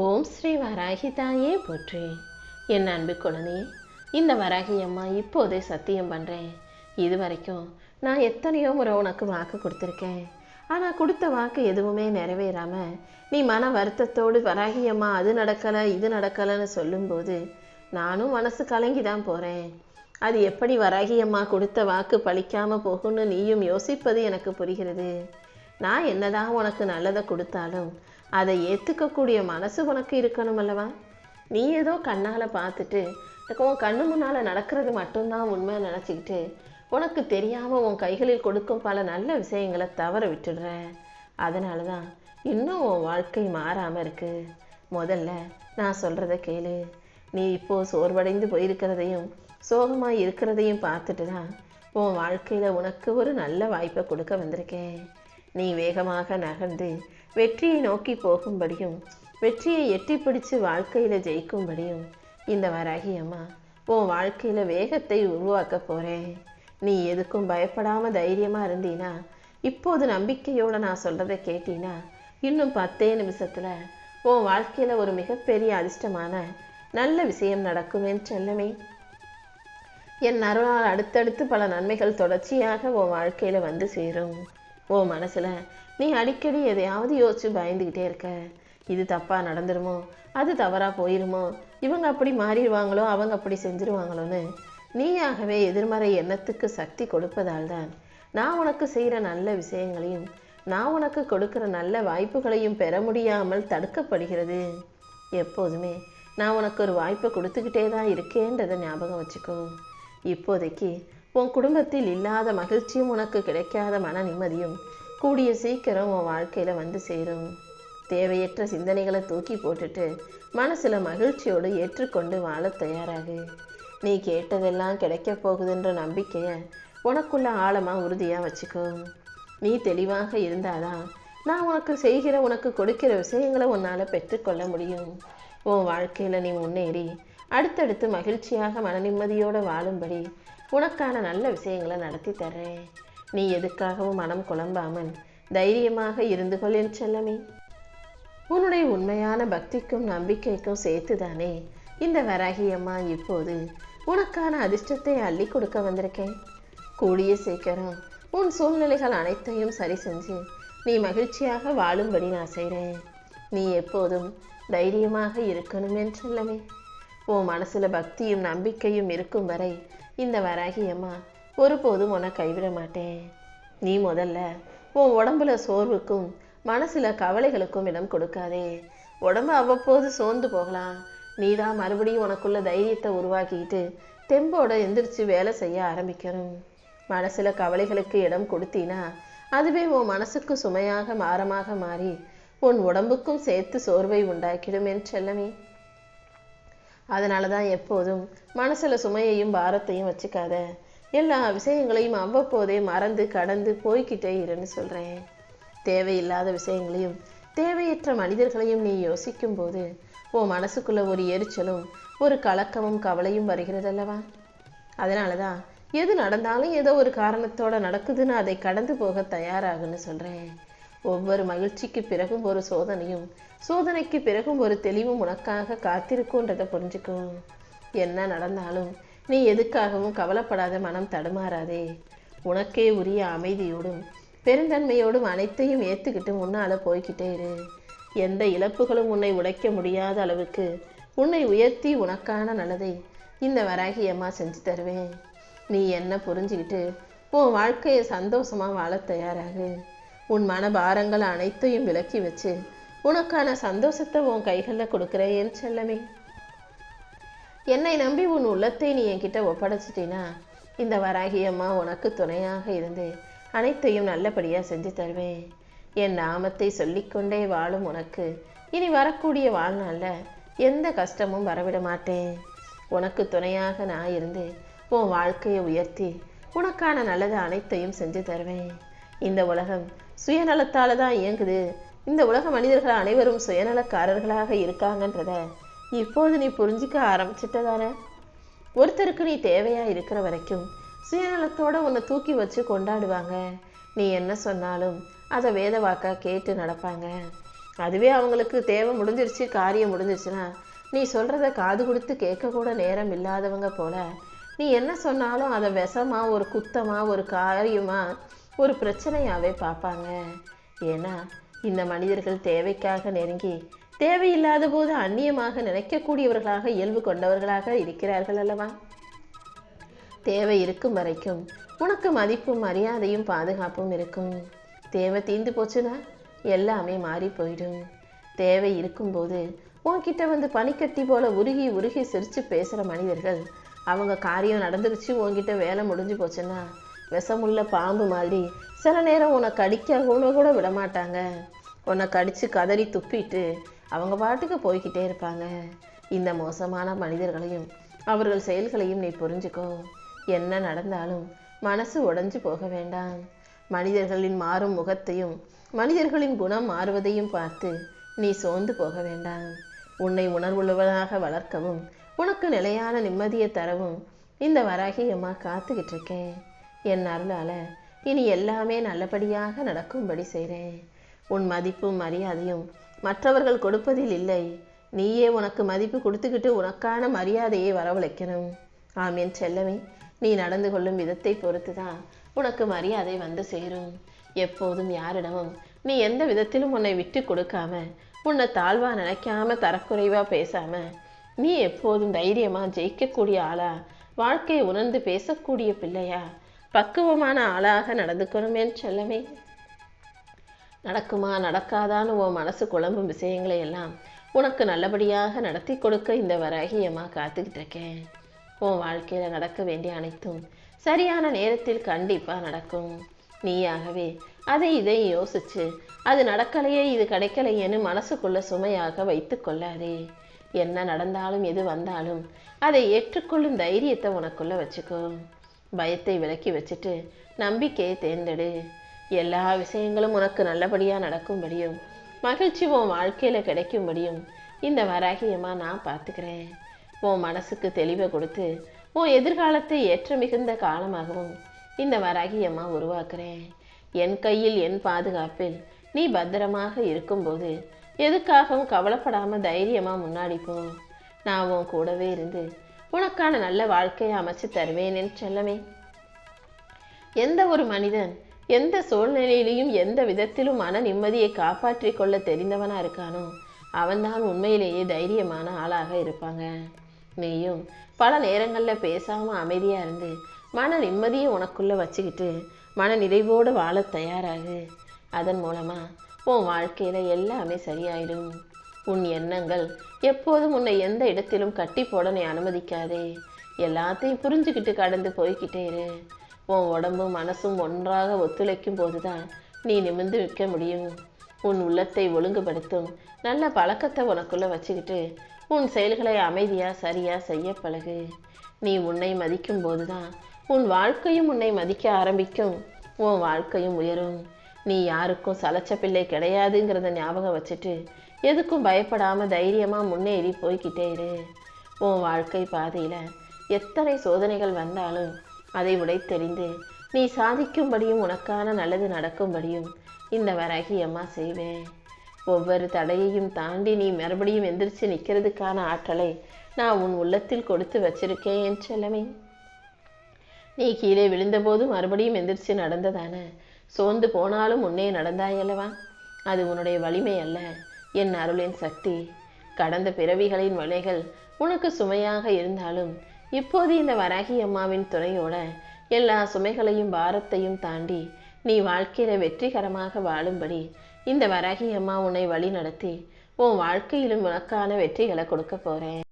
ஓம் ஸ்ரீ வராகி தாயே போற்றி. என் அன்பு குழந்தையே இந்த வராகி அம்மா இப்போதே சத்தியம் பண்ணுறேன் இது வரைக்கும் நான் எத்தனையோ முறை உனக்கு வாக்கு கொடுத்துருக்கேன். ஆனால் கொடுத்த வாக்கு எதுவுமே நிறைவேறாமல் நீ மன வருத்தத்தோடு வராகி அம்மா அது நடக்கலை இது நடக்கலைன்னு சொல்லும்போது நானும் மனசு கலங்கி தான் போகிறேன் அது எப்படி வராகி அம்மா கொடுத்த வாக்கு பழிக்காமல் போகும்னு நீயும் யோசிப்பது எனக்கு புரிகிறது. நான் என்னதான் உனக்கு நல்லதை கொடுத்தாலும் அதை ஏற்றுக்கக்கூடிய மனசு உனக்கு இருக்கணும் அல்லவா? நீ ஏதோ கண்ணால் பார்த்துட்டு உன் கண்ணு முன்னால் நடக்கிறது மட்டும்தான் உண்மை நினச்சிக்கிட்டு உனக்கு தெரியாமல் உன் கைகளில் கொடுக்கும் பல நல்ல விஷயங்களை தவற விட்டுடுற. அதனால தான் இன்னும் உன் வாழ்க்கை மாறாமல் இருக்கு. முதல்ல நான் சொல்கிறத கேளு. நீ இப்போது சோர்வடைந்து போயிருக்கிறதையும் சோகமாக இருக்கிறதையும் பார்த்துட்டு தான் உன் வாழ்க்கையில் உனக்கு ஒரு நல்ல வாய்ப்பை கொடுக்க வந்திருக்கேன். நீ வேகமாக நகர்ந்து வெற்றியை நோக்கி போகும்படியும் வெற்றியை எட்டி பிடிச்சு வாழ்க்கையில் ஜெயிக்கும்படியும் இந்த வராகி அம்மா உன் வாழ்க்கையில் வேகத்தை உருவாக்க போகிறேன் நீ எதுக்கும் பயப்படாமல் தைரியமாக இருந்தீனா இப்போது நம்பிக்கையோடு நான் சொல்கிறத கேட்டீனா இன்னும் பத்தே நிமிஷத்தில் உன் வாழ்க்கையில் ஒரு மிகப்பெரிய அதிர்ஷ்டமான நல்ல விஷயம் நடக்கும் என் செல்லமே. என் அருளால் அடுத்தடுத்து பல நன்மைகள் தொடர்ச்சியாக உன் வாழ்க்கையில் வந்து சேரும். உன் மனசில் நீ அடிக்கடி எதையாவது யோசிச்சு பயந்துக்கிட்டே இருக்க. இது தப்பாக நடந்துருமோ? அது தவறாக போயிருமோ? இவங்க அப்படி மாறிடுவாங்களோ? அவங்க அப்படி செஞ்சிருவாங்களோன்னு நீயாகவே எதிர்மறை எண்ணத்துக்கு சக்தி கொடுப்பதால் தான் நான் உனக்கு செய்கிற நல்ல விஷயங்களையும் நான் உனக்கு கொடுக்குற நல்ல வாய்ப்புகளையும் பெற முடியாமல் தடுக்கப்படுகிறது. எப்போதுமே நான் உனக்கு ஒரு வாய்ப்பை கொடுத்துக்கிட்டே தான் இருக்கேன்றதை ஞாபகம் வச்சுக்கோ. இப்போதைக்கு உன் குடும்பத்தில் இல்லாத மகிழ்ச்சியும் உனக்கு கிடைக்காத மன நிம்மதியும் கூடிய சீக்கிரம் உன் வாழ்க்கையில் வந்து சேரும். தேவையற்ற சிந்தனைகளை தூக்கி போட்டுட்டு மனசில் மகிழ்ச்சியோடு ஏற்றுக்கொண்டு வாழ தயாராகு. நீ கேட்டதெல்லாம் கிடைக்க போகுதுன்ற நம்பிக்கையை உனக்குள்ள ஆழமாக உறுதியாக வச்சுக்கோ. நீ தெளிவாக இருந்தாதான் நான் உனக்கு செய்கிற உனக்கு கொடுக்கிற விஷயங்களை உன்னால் பெற்றுக்கொள்ள முடியும். உன் வாழ்க்கையில் நீ முன்னேறி அடுத்தடுத்து மகிழ்ச்சியாக மன நிம்மதியோடு வாழும்படி உனக்கான நல்ல விஷயங்களை நடத்தி தர்றேன். நீ எதுக்காகவும் மனம் குழம்பாமல் தைரியமாக இருந்து கொள் என் செல்லமே. உன்னுடைய உண்மையான பக்திக்கும் நம்பிக்கைக்கும் சேர்த்துதானே இந்த வராகி அம்மா இப்போது உனக்கான அதிர்ஷ்டத்தை அள்ளி கொடுக்க வந்திருக்கேன். கூடிய சீக்கிரம் உன் சூழ்நிலைகள் அனைத்தையும் சரி செஞ்சு நீ மகிழ்ச்சியாக வாழும்படி நான் செய்கிறேன் நீ எப்போதும் தைரியமாக இருக்கணும் செல்லமே. உன் மனசில் பக்தியும் நம்பிக்கையும் இருக்கும் வரை இந்த வராகி அம்மா ஒருபோதும் உன்னை கைவிட மாட்டேன். நீ முதல்ல உன் உடம்புல சோர்வுக்கும் மனசில் கவலைகளுக்கும் இடம் கொடுக்காதே. உடம்பு அவ்வப்போது சோர்ந்து போகலாம். நீ தான் மறுபடியும் உனக்குள்ள தைரியத்தை உருவாக்கிட்டு தெம்போட எந்திரிச்சு வேலை செய்ய ஆரம்பிக்கணும். மனசில் கவலைகளுக்கு இடம் கொடுத்தீனா அதுவே உன் மனசுக்கு சுமையாக மாறமாக மாறி உன் உடம்புக்கும் சேர்த்து சோர்வை உண்டாக்கிடும் என் செல்லமே. அதனால தான் எப்போதும் மனசில் சுமையையும் பாரத்தையும் வச்சுக்காத. எல்லா விஷயங்களையும் அவ்வப்போதே மறந்து கடந்து போய்கிட்டே இருன்னு சொல்கிறேன் தேவையில்லாத விஷயங்களையும் தேவையற்ற மனிதர்களையும் நீ யோசிக்கும் போது உன் மனசுக்குள்ள ஒரு எரிச்சலும் ஒரு கலக்கமும் கவலையும் வருகிறதல்லவா? அதனால தான் எது நடந்தாலும் ஏதோ ஒரு காரணத்தோட நடக்குதுன்னு அதை கடந்து போக தயாராகுன்னு சொல்கிறேன் ஒவ்வொரு மகிழ்ச்சிக்கு பிறகும் ஒரு சோதனையும் சோதனைக்கு பிறகும் ஒரு தெளிவும் உனக்காக காத்திருக்குன்றதை புரிஞ்சுக்கும் என்ன நடந்தாலும் நீ எதுக்காகவும் கவலைப்படாத மனம் தடுமாறாதே. உனக்கே உரிய அமைதியோடும் பெருந்தன்மையோடும் அனைத்தையும் ஏற்றுக்கிட்டு முன்னால் போய்கிட்டே இரு. எந்த இழப்புகளும் உன்னை உடைக்க முடியாத அளவுக்கு உன்னை உயர்த்தி உனக்கான நல்லதை இந்த வராகி அம்மா செஞ்சு தருவேன் நீ என்ன புரிஞ்சுக்கிட்டு உன் வாழ்க்கையை சந்தோஷமாக வாழ தயாராகு. உன் மன பாரங்கள் அனைத்தையும் விலக்கி வச்சு உனக்கான சந்தோஷத்தை உன் கைகளில் கொடுக்குறேன் என் செல்லமே. என்னை நம்பி உன் உள்ளத்தை நீ என்கிட்ட ஒப்படைச்சிட்டினா? இந்த வராகி அம்மா உனக்கு துணையாக இருந்து அனைத்தையும் நல்லபடியாக செஞ்சு தருவேன். என் நாமத்தை சொல்லிக்கொண்டே வாழும் உனக்கு இனி வரக்கூடிய வாழ்நாளில் எந்த கஷ்டமும் வரவிட மாட்டேன். உனக்கு துணையாக நான் இருந்து உன் வாழ்க்கையை உயர்த்தி உனக்கான நல்லது அனைத்தையும் செஞ்சு தருவேன். இந்த உலகம். சுயநலத்தால தான் இயங்குது. இந்த உலக மனிதர்கள் அனைவரும் சுயநலக்காரர்களாக இருக்காங்கன்றத இப்போது நீ புரிஞ்சிக்க ஆரம்பிச்சிட்டதானே? ஒருத்தருக்கு நீ தேவையா இருக்கிற வரைக்கும் சுயநலத்தோட உன்னை தூக்கி வச்சு கொண்டாடுவாங்க. நீ என்ன சொன்னாலும் அதை வேதவாக்கா கேட்டு நடப்பாங்க. அதுவே அவங்களுக்கு தேவை முடிஞ்சிருச்சு காரியம் முடிஞ்சிருச்சுன்னா நீ சொல்கிறத காது கொடுத்து கேட்கக்கூட நேரம் இல்லாதவங்க போல நீ என்ன சொன்னாலும் அதை விஷமா ஒரு குத்தமா ஒரு காரியமா ஒரு பிரச்சனையாவே பார்ப்பாங்க. ஏன்னா இந்த மனிதர்கள் தேவைக்காக நெருங்கி தேவையில்லாத போது அந்நியமாக நினைக்கக்கூடியவர்களாக இயல்பு கொண்டவர்களாக இருக்கிறார்கள் அல்லவா? தேவை இருக்கும் வரைக்கும் உனக்கு மதிப்பும் மரியாதையும் பாதுகாப்பும் இருக்கும். தேவை தீந்து போச்சுன்னா எல்லாமே மாறி போயிடும். தேவை இருக்கும்போது உன்கிட்ட வந்து பனிக்கட்டி போல உருகி உருகி சிரிச்சு பேசுகிற மனிதர்கள் அவங்க காரியம் நடந்துருச்சு உன்கிட்ட வேலை முடிஞ்சு போச்சுன்னா விஷமுள்ள பாம்பு மாதிரி சில நேரம் உன்னை கடிக்க கூட கூட விட மாட்டாங்க உன்னை கடித்து கதறி துப்பிட்டு அவங்க பாட்டுக்கு போய்கிட்டே இருப்பாங்க. இந்த மோசமான மனிதர்களையும் அவர்கள் செயல்களையும் நீ புரிஞ்சுக்கோ. என்ன நடந்தாலும் மனசு உடஞ்சு போக வேண்டாம். மனிதர்களின் மாறும் முகத்தையும் மனிதர்களின் குணம் மாறுவதையும் பார்த்து நீ சோர்ந்து போக வேண்டாம். உன்னை உணர்வுள்ளவனாக வளர்க்கவும் உனக்கு நிலையான நிம்மதியை தரவும் இந்த வராகி அம்மா காத்துக்கிட்டு இருக்கேன். என் அருளால இனி எல்லாமே நல்லபடியாக நடக்கும்படி செய்கிறேன் உன் மதிப்பும் மரியாதையும் மற்றவர்கள் கொடுப்பதில் இல்லை. நீயே உனக்கு மதிப்பு கொடுத்துக்கிட்டு உனக்கான மரியாதையை வரவழைக்கணும். ஆமீன் செல்லமே. நீ நடந்து கொள்ளும் விதத்தை பொறுத்து தான் உனக்கு மரியாதை வந்து சேரும். எப்போதும் யாரிடமும் நீ எந்த விதத்திலும் உன்னை விட்டு கொடுக்காம உன்னை தாழ்வா நினைக்காம தரக்குறைவா பேசாம நீ எப்போதும் தைரியமா ஜெயிக்கக்கூடிய ஆளா வாழ்க்கையை உணர்ந்து பேசக்கூடிய பிள்ளையா பக்குவமான ஆளாக நடந்துக்கணுமேன்னு செல்லமே. நடக்குமா நடக்காதான்னு உன் மனசு குழம்பும் விஷயங்களை எல்லாம் உனக்கு நல்லபடியாக நடத்தி கொடுக்க இந்த வராகியம்மா காத்துக்கிட்டு இருக்கேன். உன் வாழ்க்கையில் நடக்க வேண்டிய அனைத்தும் சரியான நேரத்தில் கண்டிப்பாக நடக்கும். நீயாகவே அதை இதை யோசிச்சு அது நடக்கலையே இது கிடைக்கலையேன்னு மனசுக்குள்ள சுமையாக வைத்து கொள்ளாதே. என்ன நடந்தாலும் எது வந்தாலும் அதை ஏற்றுக்கொள்ளும் தைரியத்தை உனக்குள்ள வச்சுக்கோ. பயத்தை விலக்கி வச்சுட்டு நம்பிக்கையை தேர்ந்தெடு. எல்லா விஷயங்களும் உனக்கு நல்லபடியாக நடக்கும்படியும் மகிழ்ச்சி உன் வாழ்க்கையில் கிடைக்கும்படியும் இந்த வராகியமாக நான் பார்த்துக்கிறேன். உன் மனசுக்கு தெளிவை கொடுத்து உன் எதிர்காலத்தை ஏற்ற மிகுந்த காலமாகவும் இந்த வராகியம்மா உருவாக்குறேன். என் கையில் என் பாதுகாப்பில் நீ பத்திரமாக இருக்கும்போது எதுக்காகவும் கவலைப்படாமல் தைரியமாக முன்னாடி போ. நான் உன் கூடவே இருந்து உனக்கான நல்ல வாழ்க்கையை அமைச்சு தருவேன் என் செல்லமே. எந்த ஒரு மனிதன் எந்த சூழ்நிலையிலையும் எந்த விதத்திலும் மன நிம்மதியை காப்பாற்றி கொள்ள தெரிந்தவனா இருக்கானோ அவன்தான் உண்மையிலேயே தைரியமான ஆளாக இருப்பாங்க. நீயும் பல நேரங்களில் பேசாமல் அமைதியாக இருந்து மன நிம்மதியை உனக்குள்ளே வச்சுக்கிட்டு மன நிறைவோடு வாழ தயாராகு. அதன் மூலமாக உன் வாழ்க்கையில் எல்லாமே சரியாயிடும். உன் எண்ணங்கள் எப்போதும் உன்னை எந்த இடத்திலும் கட்டி போட நீ அனுமதிக்காதே. எல்லாத்தையும் புரிஞ்சுக்கிட்டு கடந்து போய்கிட்டே இரு. உன் உடம்பும் மனசும் ஒன்றாக ஒத்துழைக்கும் போதுதான் நீ நிமிர்ந்து நிற்க முடியும். உன் உள்ளத்தை ஒழுங்குபடுத்தும் நல்ல பழக்கத்தை உனக்குள்ளே வச்சுக்கிட்டு உன் செயல்களை அமைதியாக சரியாக செய்ய பழகு. நீ உன்னை மதிக்கும் போதுதான் உன் வாழ்க்கையும் உன்னை மதிக்க ஆரம்பிக்கும். உன் வாழ்க்கையும் உயரும். நீ யாருக்கும் சலச்ச பிள்ளை கிடையாதுங்கிறத ஞாபகம் வச்சுட்டு எதுக்கும் பயப்படாமல் தைரியமாக முன்னேறி போய்கிட்டே இரு. உன் வாழ்க்கை பாதையில் எத்தனை சோதனைகள் வந்தாலும் அதை உடைத்தெறிந்து நீ சாதிக்கும்படியும் உனக்கான நல்லது நடக்கும்படியும் இந்த வராகி அம்மா செய்வேன் ஒவ்வொரு தடையையும் தாண்டி நீ மறுபடியும் எந்திரிச்சு நிற்கிறதுக்கான ஆற்றலை நான் உன் உள்ளத்தில் கொடுத்து வச்சிருக்கேன் என் செல்லமே. நீ கீழே விழுந்தபோது மறுபடியும் எந்திரிச்சு நடந்ததான? சோர்ந்து போனாலும் முன்னே நடந்தாயல்லவா? அது உன்னுடைய வலிமை அல்ல. என் அருளின் சக்தி கடந்த பிறவிகளின் வலைகள் உனக்கு சுமையாக இருந்தாலும் இப்போது இந்த வராகி அம்மாவின் துணையோட எல்லா சுமைகளையும் பாரத்தையும் தாண்டி நீ வாழ்க்கையில வெற்றிகரமாக வாழும்படி இந்த வராகி அம்மா உன்னை வழி நடத்தி உன் வாழ்க்கையிலும் உனக்கான வெற்றிகளை கொடுக்க போறேன்.